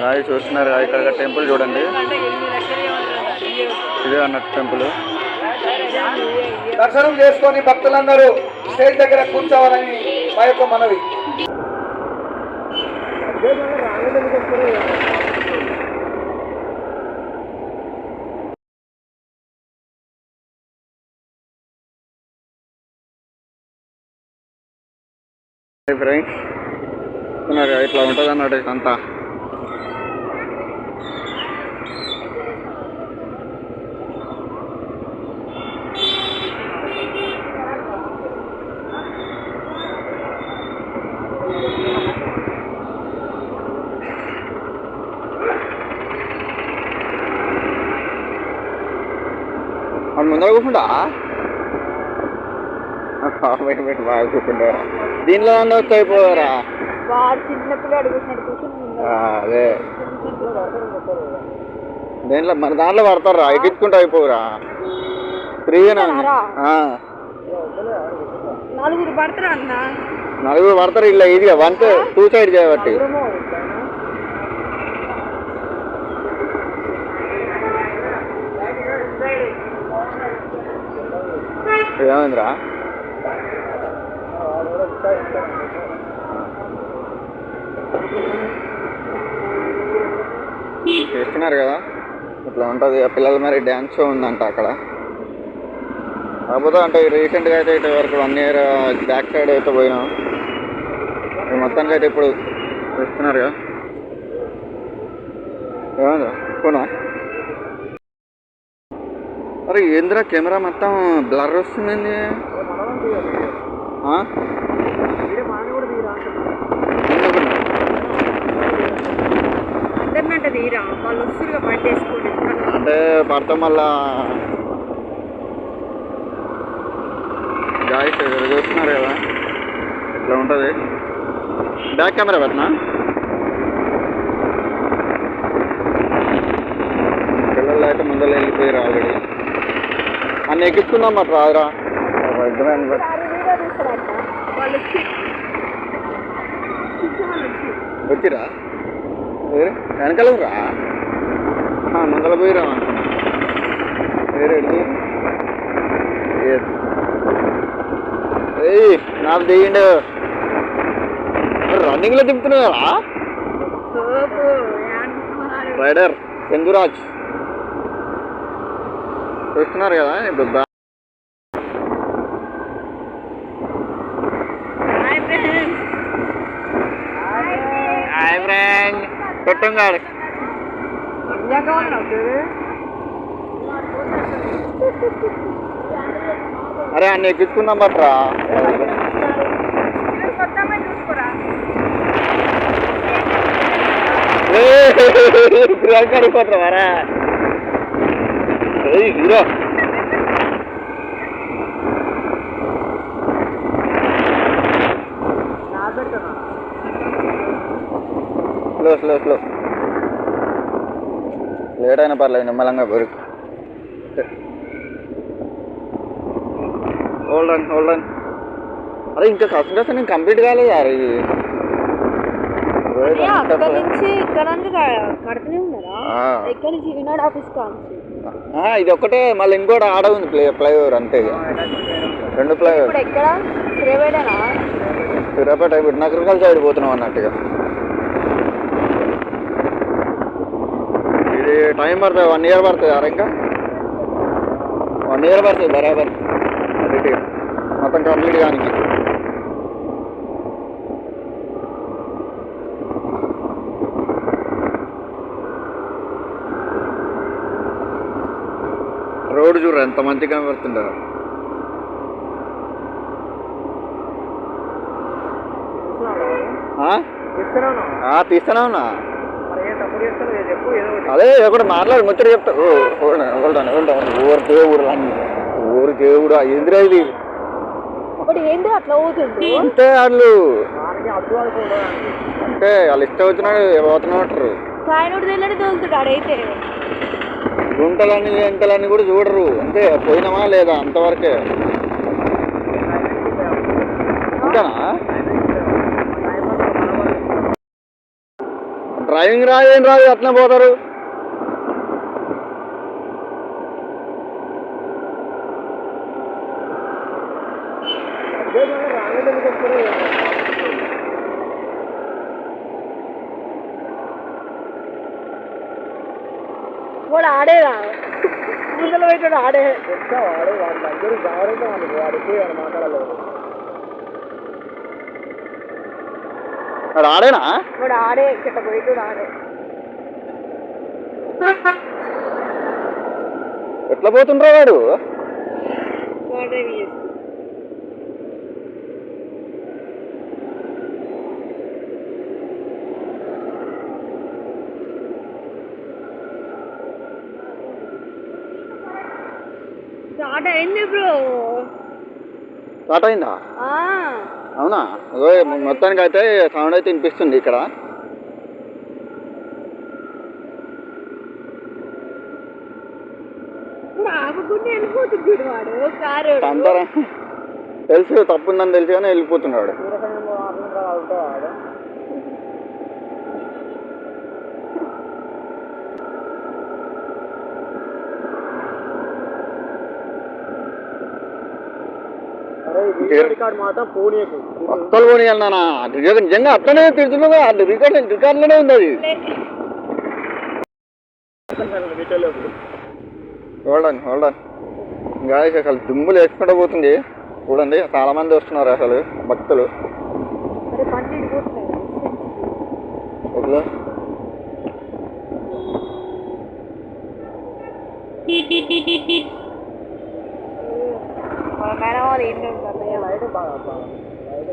రాయి చూస్తున్నారు ఇక్కడ టెంపుల్ చూడండి. ఇదే అన్నట్టు టెంపుల్. దర్శనం చేసుకొని భక్తులందరూ స్టేజ్ దగ్గర కూర్చోవాలని మా యొక్క మనవి. ఫ్రెండ్స్ ఇట్లా ఉంటుంది అన్నట్టు అంతా మన ముందర కూర్చుంటా కూర్చుంటారా దీనిలో అయిపోయారా? అదే. దేంట్లో మన దాంట్లో పడతారా? ఎక్కించుకుంటూ అయిపోరా ఆ, నలుగురు పడతారా అన్న? నలుగురు పడతారు ఇలా ఈజీగా వన్ టూ సైడ్ చేయబట్టి. ఏమైందిరా చేస్తున్నారు కదా? ఇట్లా ఉంటుంది. ఆ పిల్లల మరి డ్యాన్స్ షో ఉందంట అక్కడ. కాకపోతే అంటే రీసెంట్గా అయితే ఇటు వరకు వన్ ఇయర్ బ్యాక్ సైడ్ అయితే పోయినాం. మొత్తానికి అయితే ఇప్పుడు చేస్తున్నారు కదా. ఏమైందిరా పోనా? అరే ఏందిరా కెమెరా మొత్తం బ్లర్ వస్తుందండి? అంటే పడతాం మళ్ళా. గాయస్ ఇక్కడ చూస్తున్నారు కదా ఇట్లా ఉంటుంది. బ్యాక్ కెమెరా పెట్టనా? పిల్లలు అయితే ముందర వెళ్ళిపోయారు ఆల్రెడీ అన్ని ఎక్కించుకుందాం మాట రాదురా? వచ్చిరా? వెనకాల రా ఆ, ముందర పోయిరా. వేరే. ఏయ్ నాకు దిగిండు రన్నింగ్లో దింపుతున్నారా? రైడర్ చందురాజ్ చూస్తున్నారు కదా ఇప్పుడు పెట్టంగాడు అరే అన్ని ఎక్కించుకుందాం బట్రా ప్రియాంక అడిగిపోతావారా ఏయ్ hero slow slow slow late అయినా పర్లేదు నిమ్మలంగా బరు హోల్డ్ ఆన్ హోల్డ్ ఆన్ అరే ఇంకా కష్టం నేను కంప్లీట్ కాలేదు అరే ఇది. అక్కడ నుంచి ఇక్కడ కడుతూనే ఉన్నారా. ఇక్కడ నుంచి? వినాడు ఆఫీస్ ఆ, ఇది ఒక్కటే మళ్ళీ ఇంకోటి ఆడ ఉంది ప్లే ఫ్లైఓవర్ అంతే రెండు ఫ్లైఓవర్ సూర్యాపేట ఇప్పుడు నగరకల్ సైడ్ పోతున్నాం అన్నట్టుగా ఇది టైం పడుతుంది వన్ ఇయర్ పడుతుంది అరే ఇంకా? వన్ ఇయర్ పడుతుంది బరాబర్. మొత్తం కంప్లీట్ కానీ రోడ్డు చూడరు ఎంత మంచిగా కనబడుతుంటారు తీస్తానే ఉన్నా. అదే ఒకటి మాట్లాడు ముచ్చట చెప్తా. ఓ, hold on, hold on, hold on. ఊరు దేవుడు అని ఊరు దేవుడు ఎందురా ఇది? ఒకటి ఏంటి అట్లా అవుతుండు అంతే వాళ్ళు అంటే వాళ్ళు ఇష్టం వచ్చినాడు తెలియని తోలుతాడు ఆడైతే గుంటలని ఎంతలని కూడా చూడరు. అంతే పోయినామా లేదా అంతవరకే? అంతేనా డ్రైవింగ్ రాదు ఏం రాదు అట్లా పోతారు. వాడు ముందర పెట్టాడు ఆడే. వాడు వాడి దగ్గరికి కావాలంటే వాడికి వాడికి వాడు మాట్లాడలేదు. వాడు ఆడేనా? వాడు ఆడే ఇక్కడ ఆడే. ఎట్లా పోతుండ్రా వాడు? వాడు స్టార్ట్ అయింది బ్రో. స్టార్ట్ అయిందా? అవునా? మొత్తానికి అయితే సౌండ్ అయితే వినిపిస్తుంది ఇక్కడ. తెలుసు తప్పుందని తెలిసి కానీ వెళ్ళిపోతున్నాడు అత్తలు పోనీ అన్నా నిజంగా అట్లనే తిడుతున్నా అది రికార్డ్ రికార్డులోనే ఉంది అది. హోల్డన్ హోల్డన్ గాయస్ అసలు దుమ్ములు వేసుకుంటూ పోతుంది. చూడండి చాలా మంది వస్తున్నారు అసలు భక్తులు. అరే పంట ఇడిపోతున్నాయి ఎట్లా మన మేడం వాళ్ళు ఏంటి ఉంటారు లైట్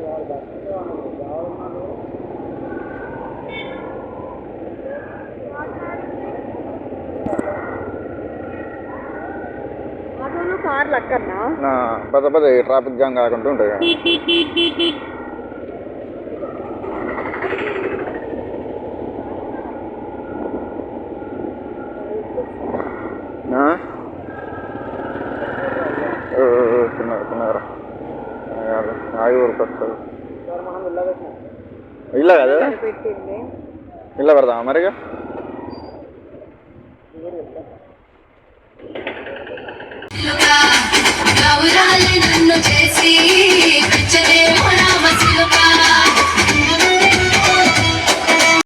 కార్లు పెద్ద పెద్ద ట్రాఫిక్ జామ్ కాకుండా ఉంటాయి అట్లా వస్తుంది ఇలా కదా? ఇలా పెడదామా మరిగా? చేసి